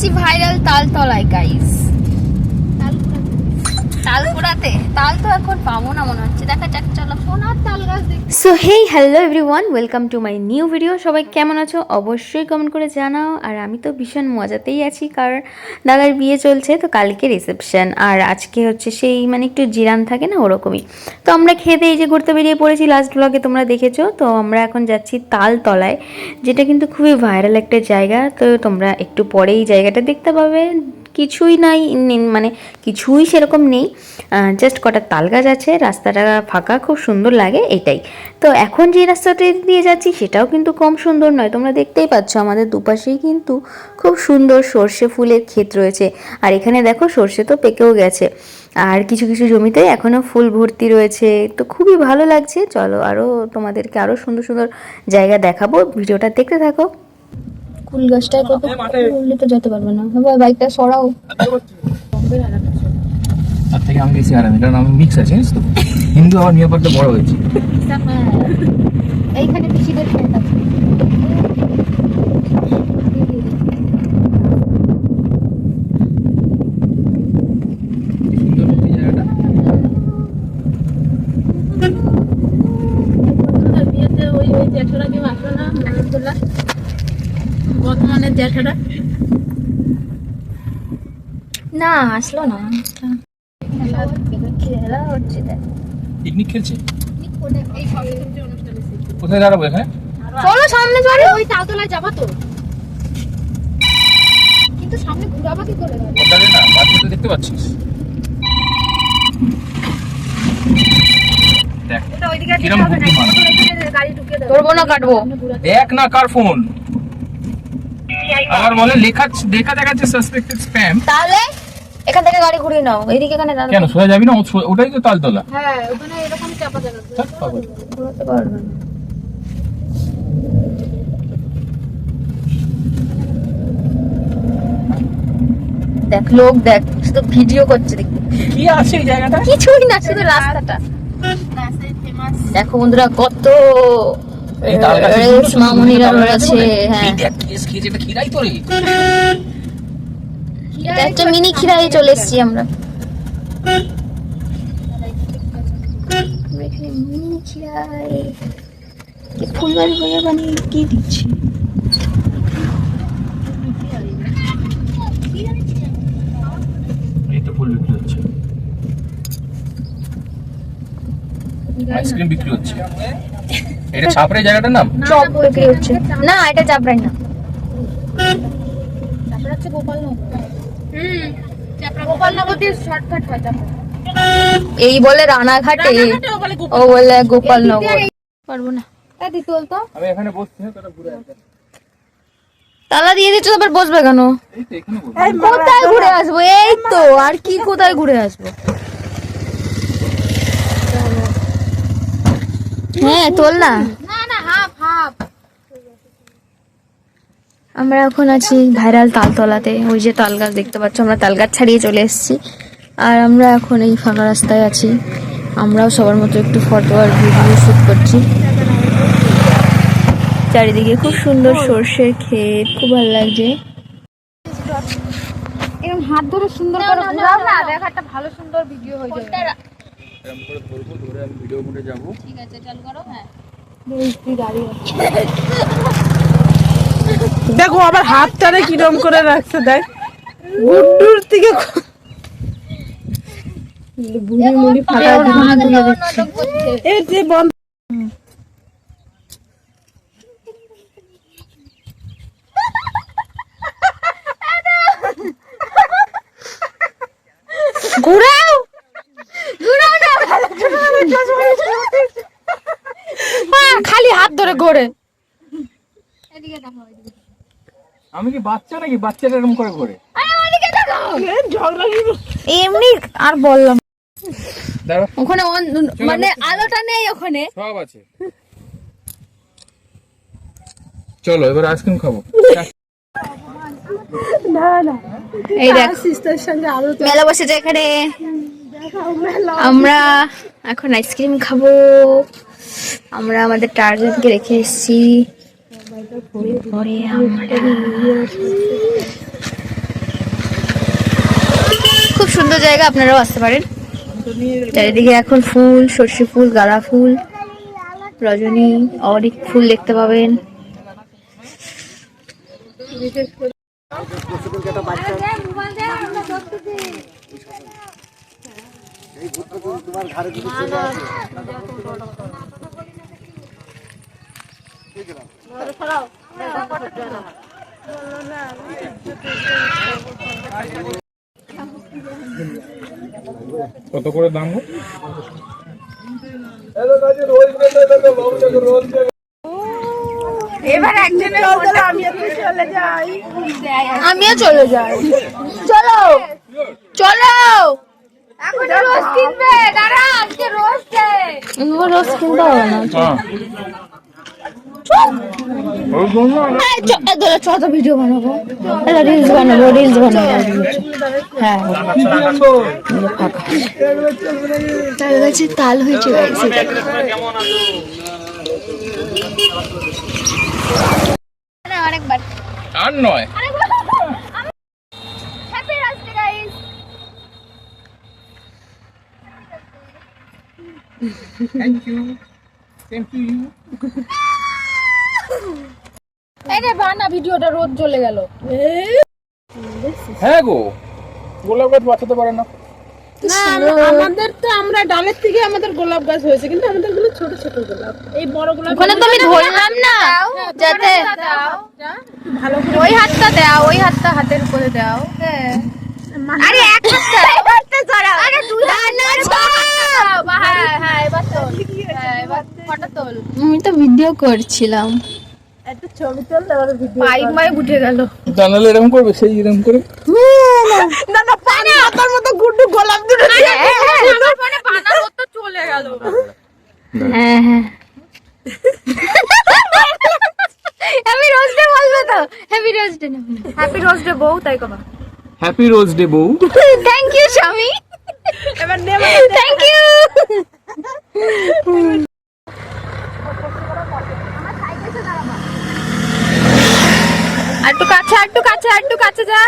এসছি viral তালতলায় guys তালপুরাতে তাল তো এখন পাবো না মনে হচ্ছে। দেখা যাক, চলো। সোনার তাল গাছ so hey hello everyone welcome to my new video সবাই কেমন আছো? অবশ্যই কমেন্ট করে জানাও। আর আমি তো ভীষণ মজাতেই আছি, কারণ দাদার বিয়ে চলছে, তো কালকে রিসেপশন আর আজকে হচ্ছে সেই মানে একটু জিরান থাকে না, ওরকমই। তো আমরা খেতে এই যে ঘুরতে বেরিয়ে পড়েছি লাস্ট ব্লগে তোমরা দেখেছ। তো আমরা এখন যাচ্ছি তালতলায় যেটা কিন্তু খুবই ভাইরাল একটা জায়গা। তো তোমরা একটু পরে এই জায়গাটা দেখতে পাবে। কিছুই নাই মানে কিছুই সেরকম নেই। জাস্ট কটা তাল গাছ আছে, রাস্তাটা ফাঁকা, খুব সুন্দর লাগে এটাই তো এখন যে রাস্তাটা দিয়ে যাচ্ছি, সেটাও কিন্তু কম সুন্দর নয়। তোমরা দেখতেই পাচ্ছ, আমাদের দুপাশেই কিন্তু খুব সুন্দর সর্ষে ফুলের ক্ষেত রয়েছে। আর এখানে দেখো, সর্ষে তো পেকেও গেছে। আর কিছু কিছু জমিতে এখনও ফুল ভর্তি রয়েছে। তো খুবই ভালো লাগছে। চলো আরও তোমাদেরকে আরও সুন্দর সুন্দর জায়গা দেখাবো। ভিডিওটা দেখতে থাকো। কুল গাছটায় কত উঠলে তো যেতে পারবে না। ভাই বাইকটা সরাও। তার থেকে আমি বেশি আরাম কারণ আমি মিক্স আছে জানিস তো? হিন্দু আবার নিরাপত্তা বড় হয়েছে। এইখানে পিসিদের ক্ষেত আছে সুন্দর এই জায়গাটা বিয়েতে ওই ওই জ্যাঠারা কেউ আসলো না নাগরদোলা বর্ধমানের না আসলো না। খেলা হচ্ছে পিকনিক খেলছে? কোথায় দাঁড়াবো এখানে? চলো সামনে চলো ওই তালতলায় যাবা তো। কিন্তু সামনে ঘুরাবা কি করে? না বাচ্চাটা দেখতে পাচ্ছিস। দেখ বুদ্ধিমান। গাড়ি ঢুকে কাটবো। দেখ না কার ফোন। আবার বলে লেখা দেখা দেখাচ্ছে সাসপেক্টেড স্প্যাম তাহলে এখান থেকে গাড়ি ঘুরিয়ে নাও এইদিকে এখানে কেন সোজা যাবি না? ওটাই তো তালতলা। হ্যাঁ ওখানে এরকম চাপা পারবে দেখ লোক দেখ শুধু ভিডিও করছে দেখ। কি আছে এই জায়গাটা? কিছুই না শুধু রাস্তাটা। দেখো বন্ধুরা কত এই তাল মামুনিরা গাছ আছে রয়েছে হ্যাঁ। এই দেখ কেস খেয়েছে এটা খিরাই তো রে। একটা মিনি খিরাই চলে এসেছি আমরা। মিনি খিরাই কি ফুল বানিয়ে কি দিচ্ছি? আইসক্রিম বিক্রি হচ্ছে। এটা ছাপড়ে জায়গাটার নাম? চপ বিক্রি হচ্ছে। না এটা চাপড়াই না। হচ্ছে গোপালনগর। হুম চাপড়া গোপালনগর দিয়ে শর্টকাট হয় চাপড়া। এই বলে রানাঘাটে ও বলে গোপালনগর। পারব না। গোপাল দিতে বলতো আমি এখানে বসছি হ্যাঁ ঘুরে তালা দিয়ে দিচ্ছ তারপর বসবে কেন? এই তো এখানে বসবি। কোথায় ঘুরে আসব? এই তো আর কি কোথায় ঘুরে আসব? হ্যাঁ তোল না না না হাফ হাফ আমরা এখন আছি ভাইরাল তালতলাতে ওই যে তাল গাছ দেখতে পাচ্ছ আমরা তাল গাছ ছাড়িয়ে চলে এসেছি আর আমরা এখন এই ফাঁকা রাস্তায় আছি আমরাও সবার মতো একটু ফটো আর ভিডিও শ্যুট করছি চারিদিকে খুব সুন্দর সর্ষের ক্ষেত খুব ভালো লাগছে এরকম হাত ধরে সুন্দর করে ঘুরাও না দেখ একটা ভালো সুন্দর ভিডিও হয়ে যাবে এরকম করে ধরবো ধরে আমি ভিডিও মোডে যাব। ঠিক আছে চালু করো হ্যাঁ। দেখো আবার হাতটারে কিরম করে রাখছে দেখ। গুড্ডুর থেকে বুড়ি মুড়ি ফাটা তুলে দিচ্ছে এই যে বন্ধ। ঘুরাও হ্যাঁ, খালি হাত ধরে ঘোরে। আমি কি বাচ্চা নাকি? বাচ্চাটা এরকম করে ঘোরে। এমনি আর বললাম ওখানে অন- মানে আলোটা নেই ওখানে। সব আছে। চলো এবার আইসক্রিম খাব। না না। এই দেখ। সিস্টার সঙ্গে আরও মেলা বসেছে এখানে। আমরা এখন আইসক্রিম খাব। আমরা আমাদের টার্জেনকে রেখে এসেছি। আমরা সুন্দর জায়গা, আপনারাও আসতে পারেন। চারিদিকে এখন ফুল, সর্ষে ফুল, গাঁদা ফুল, রজনী অনেক ফুল দেখতে পাবেন। কত করে দাম? এবার একজনের বলতে চলে যাই। আমিও চলে যাই। চলো চলো। এখন রোজ কিনবে দাঁড়া আজকে রোজ রোজ কিনতে হবে না। হ্যাঁ। ছোট ভিডিও বানাবো রিলস বানাবো রিলস বানাবো। হ্যাঁ তার কাছে তাল হয়েছে আর নয়। এই রে বানা ভিডিওটা রোদ চলে গেল। হ্যাঁ গো গোলাপ গাছ বাঁচাতে পারে না। না আমাদের তো আমরা ডালের থেকে আমাদের গোলাপ গাছ হয়েছে কিন্তু আমাদেরগুলো ছোট ছোট গোলাপ। এই বড় গোলাপ ওখানে তো আমি ধরলাম না যাতে ভালো ওই হাতটা দাও ওই হাতটা হাতের উপরে দাও আরে এক হাতটা। আরে দুই হাত না হ্যাঁ হ্যাঁ হ্যাঁ আমি তো ভিডিও করছিলাম। একটা ছবি তোল তারপরে ভিডিও পাইপ মাইপ উঠে গেল। জানালে এরকম করবে সেই এরকম করে? না না। পানি হাতার মতো গুড্ডু গোলাপ দুটো দিয়ে আমার ফোনে বানা রোদ চলে গেল। হ্যাঁ হ্যাঁ। হ্যাপি রোজ ডে বলবে তো? Happy rose day happy rose day বউ তাই কথা হ্যাপি রোজ ডে বউ। থ্যাংক ইউ স্বামী। এবার নেমে থ্যাংক ইউ একটু কাছে একটু কাছে একটু কাছে যা।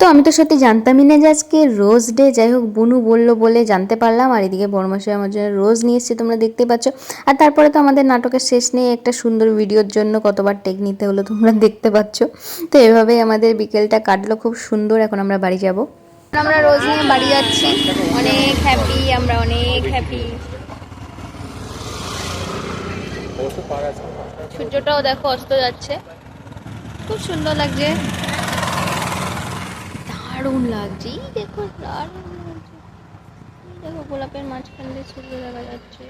তো আমি তো সত্যি জানতামই না যে আজকে রোজ ডে, যাই হোক, বুনু বলল বলে জানতে পারলাম, আর এদিকে বড়মাসে আমার জন্য রোজ নিয়ে এসছে, তোমরা দেখতে পাচ্ছ। আর তারপরে তো আমাদের নাটকের শেষ নেই, একটা সুন্দর ভিডিওর জন্য কতবার টেক নিতে হলো তোমরা দেখতে পাচ্ছ। তো এভাবেই আমাদের বিকেলটা কাটলো, খুব সুন্দর, এখন আমরা বাড়ি যাব। আমরা রোজ নিয়ে বাড়ি যাচ্ছি, অনেক হ্যাপি আমরা অনেক হ্যাপি সূর্যটাও দেখো, অস্ত যাচ্ছে। খুব সুন্দর লাগছে। দারুণ লাগছে। এই দেখো দারুণ লাগছে। এই দেখো গোলাপের মাঝখান দিয়ে সূর্য দেখা যাচ্ছে।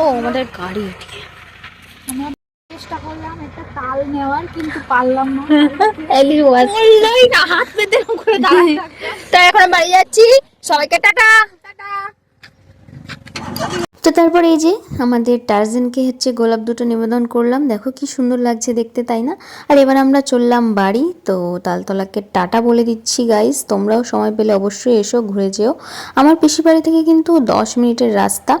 ও আমাদের গাড়ি এদিকে। চেষ্টা করলাম একটা তাল নেওয়ার কিন্তু পারলাম না। হাত পেতে করে দাঁড়ায় তো এখন বাড়ি যাচ্ছি। সবাইকে টাটা। তো তারপর এই যে আমাদের টার্জেনকে হচ্ছে গোলাপ দুটো নিবেদন করলাম। দেখো কি সুন্দর লাগছে দেখতে, তাই না? আর এবার আমরা চললাম বাড়ি। তো তালতলাকে টাটা বলে দিচ্ছি গাইস তোমরাও সময় পেলে অবশ্যই এসো, ঘুরে যেও। আমার পিসি বাড়ি থেকে কিন্তু দশ মিনিটের রাস্তা।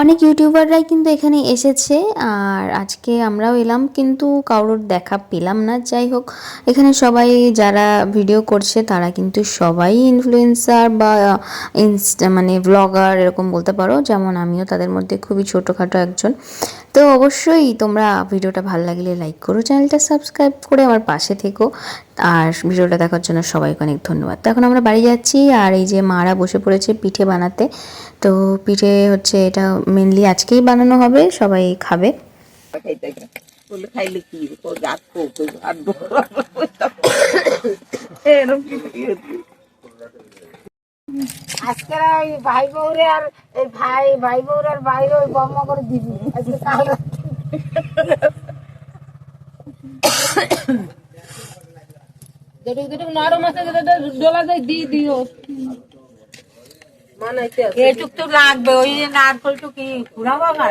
অনেক ইউটিউবাররাই কিন্তু এখানে এসেছে আর আজকে আমরাও এলাম, কিন্তু কারোর দেখা পেলাম না। যাই হোক, এখানে সবাই যারা ভিডিও করছে তারা কিন্তু সবাই ইনফ্লুয়েন্সার বা ইনস্টা মানে ব্লগার এরকম বলতে পারো, যেমন আমিও তাদের মধ্যে খুবই ছোটোখাটো একজন। তো অবশ্যই তোমরা ভিডিওটা ভালো লাগলে লাইক করো, চ্যানেলটা সাবস্ক্রাইব করে আমার পাশে থেকো। আর ভিডিওটা দেখার জন্য সবাইকে অনেক ধন্যবাদ। তো এখন আমরা বাড়ি যাচ্ছি আর এই যে মারা বসে পড়েছে পিঠে বানাতে। তো পিঠে হচ্ছে এটা মেনলি আজকেই বানানো হবে, সবাই খাবে। খাইলে ওই ভাই আর এই ভাই ভাই আর বাইরে ওই করে দিবি। যেটুকু যেটুকু নরম আছে ডোলা যায় দিয়ে দিও তো লাগবে ওই যে নারকলটু কি পুরা বাগান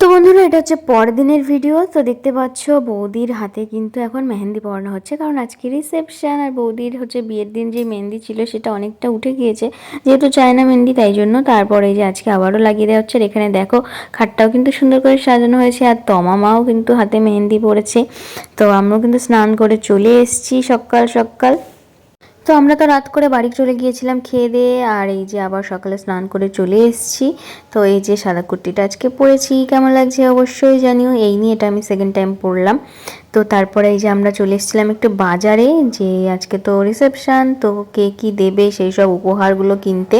তো বন্ধুরা এটা হচ্ছে পরের দিনের ভিডিও। তো দেখতে পাচ্ছ বৌদির হাতে কিন্তু এখন মেহেন্দি পরানো হচ্ছে। কারণ আজকে রিসেপশন আর বৌদির হচ্ছে বিয়ের দিন যে মেহেন্দি ছিল সেটা অনেকটা উঠে গিয়েছে। যেহেতু চায়না মেহেন্দি তাই জন্য তারপরে এই যে আজকে আবারও লাগিয়ে দেওয়া হচ্ছে। আর এখানে দেখো খাটটাও কিন্তু সুন্দর করে সাজানো হয়েছে। আর তমা মাও কিন্তু হাতে মেহেন্দি পড়েছে তো আমরাও কিন্তু স্নান করে চলে এসেছি সকাল সকাল। তো আমরা তো রাত করে বাড়ি চলে গিয়েছিলাম খেয়ে দিয়ে আর এই যে আবার সকালে স্নান করে চলে এসেছি। তো এই যে সাদা কুর্তিটা আজকে পরেছি কেমন লাগছে অবশ্যই জানিও। এই নিয়ে এটা আমি সেকেন্ড টাইম পরলাম। তো তারপরে এই যে আমরা চলে এসেছিলাম একটু বাজারে যে আজকে তো রিসেপশান তো কে কি দেবে সেই সব উপহারগুলো কিনতে।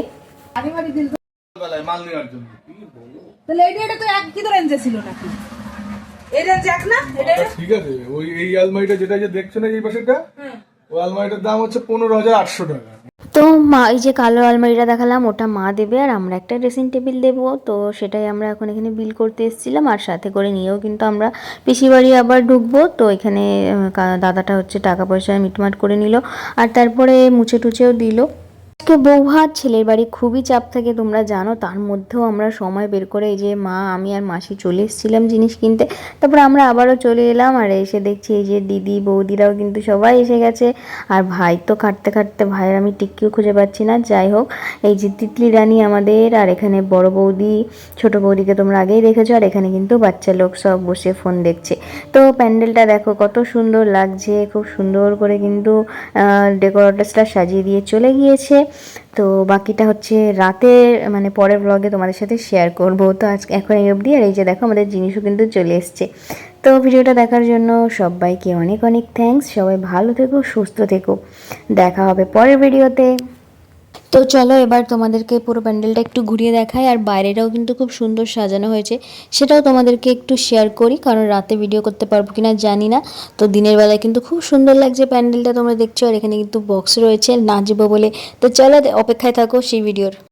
এটা এটা তো এক কি ধরে এনজে ছিল নাকি এটা যাক না? এটা ঠিক আছে। ওই এই আলমারিটা যেটা যে দেখছ না এই পাশেটা ওই আলমারিটার দাম হচ্ছে পনেরো হাজার আটশো টাকা। তো মা, এই যে কালো আলমারিটা দেখালাম, ওটা মা দেবে আর আমরা একটা ড্রেসিং টেবিল দেবো। তো সেটাই আমরা এখন এখানে বিল করতে এসেছিলাম আর সাথে করে নিয়েও কিন্তু আমরা পিসি বাড়ি আবার ঢুকবো। তো এখানে দাদাটা হচ্ছে টাকা পয়সা মিটমাট করে নিল আর তারপরে মুছে টুছেও দিল। আজকে বৌভাত, ছেলের বাড়ি খুবই চাপ থাকে, তোমরা জানো। তার মধ্যেও আমরা সময় বের করে এই যে মা, আমি আর মাসি চলে এসেছিলাম জিনিস কিনতে। তারপর আমরা আবারও চলে এলাম আর এসে দেখছি এই যে দিদি, বৌদিরাও কিন্তু সবাই এসে গেছে। আর ভাই তো খাটতে খাটতে, ভাইয়ের আমি টিক্কিও খুঁজে পাচ্ছি না। যাই হোক, এই যে তিতলি রানী আমাদের, আর এখানে বড় বৌদি, ছোট বৌদিকে তোমরা আগেই দেখেছ, আর এখানে কিন্তু বাচ্চা লোক সব বসে ফোন দেখছে। তো প্যান্ডেলটা দেখো, কত সুন্দর লাগছে। খুব সুন্দর করে কিন্তু ডেকোরেটার্সটা সাজিয়ে দিয়ে চলে গিয়েছে। তো বাকিটা হচ্ছে রাতে মানে পরের ব্লগে তোমাদের সাথে শেয়ার করব। তো আজকে এখন এই অবধি, আর এই যে দেখো আমাদের জিনিসও কিন্তু চলে এসছে। তো ভিডিওটা দেখার জন্য সবাইকে অনেক অনেক থ্যাংকস সবাই ভালো থেকো, সুস্থ থেকো। দেখা হবে পরের ভিডিওতে তো চলো এবার তোমাদেরকে পুরো প্যান্ডেলটা একটু ঘুরিয়ে দেখায় আর বাইরেটাও কিন্তু খুব সুন্দর সাজানো হয়েছে। সেটাও তোমাদেরকে একটু শেয়ার করি, কারণ রাতে ভিডিও করতে পারব কিনা জানি না। তো দিনের বেলায় কিন্তু খুব সুন্দর লাগছে প্যান্ডেলটা, তোমরা দেখছ, আর এখানে কিন্তু বক্স রয়েছে, নাচবো বলে। তো চলো অপেক্ষায় থাকো সেই ভিডিওর